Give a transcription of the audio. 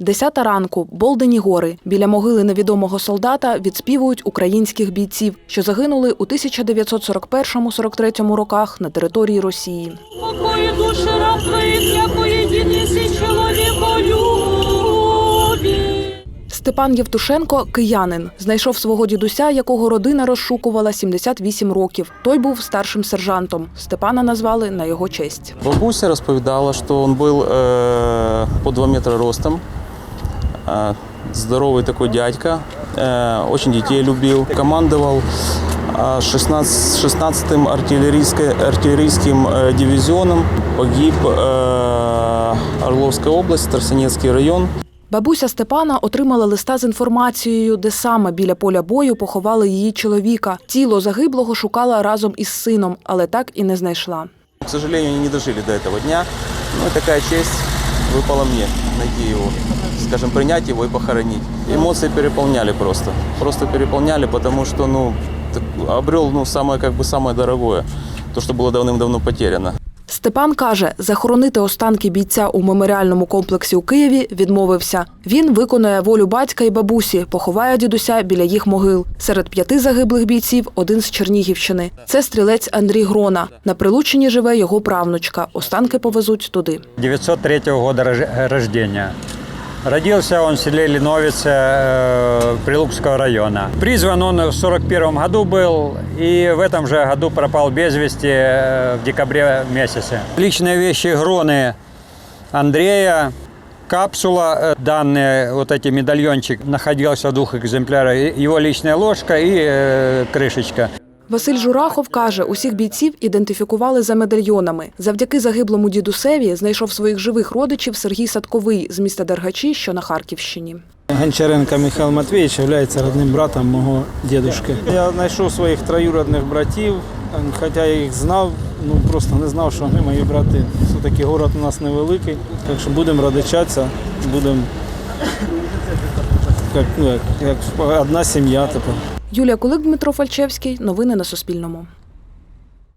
Десята ранку, Болдені гори. Біля могили невідомого солдата відспівують українських бійців, що загинули у 1941-43 роках на території Росії. Покої душі раб твоїх, як єдиний чоловіколюбі. Степан Євтушенко киянин. Знайшов свого дідуся, якого родина розшукувала 78 років. Той був старшим сержантом. Степана назвали на його честь. Бабуся розповідала, що він був е, по 2 метри ростом, здоровий такий дядька, дуже дітей любив. Командував е, 16, 16-м артилерійське- артилерійським е, дивізіоном. Погиб е, Орловська область, Тарсанецький район. Бабуся Степана отримала листа з інформацією, де саме біля поля бою поховали її чоловіка. Тіло загиблого шукала разом із сином, але так і не знайшла. К сожалению, не дожили до этого дня. Но такая честь выпала мне найти его, скажем, принять его и похоронить. Эмоции переполняли просто. Просто переполняли, потому что, ну, так обрел, ну, самое, как бы, самое дорогое. То, что было давным-давно потеряно. Степан каже, захоронити останки бійця у меморіальному комплексі у Києві відмовився. Він виконує волю батька і бабусі, поховає дідуся біля їх могил. Серед п'яти загиблих бійців один з Чернігівщини. Це стрілець Андрій Грона. На Прилуччині живе його правнучка. Останки повезуть туди. 903 года рож- рождения. Родился он в селе Линовице э, Прилукского района. Призван он в 41 году был и в этом же году пропал без вести э, в декабре месяце. Личные вещи Гроны Андрея, капсула, э, данные, вот эти медальончик, находился в двух экземплярах. И Его личная ложка и э, крышечка. Василь Журахов каже, усіх бійців ідентифікували за медальйонами. Завдяки загиблому дідусеві знайшов своїх живих родичів Сергій Садковий з міста Дергачі, що на Харківщині. Гончаренко Михайло Матвійович є родним братом мого дідушки. Я знайшов своїх троюродних братів, хоча я їх знав, ну просто не знав, що вони мої брати. Все-таки город у нас невеликий, так що будемо родичатися, будемо як, ну, як, одна сім'я тепер. Юлія Кулик, Дмитро Фальчевський. Новини на Суспільному.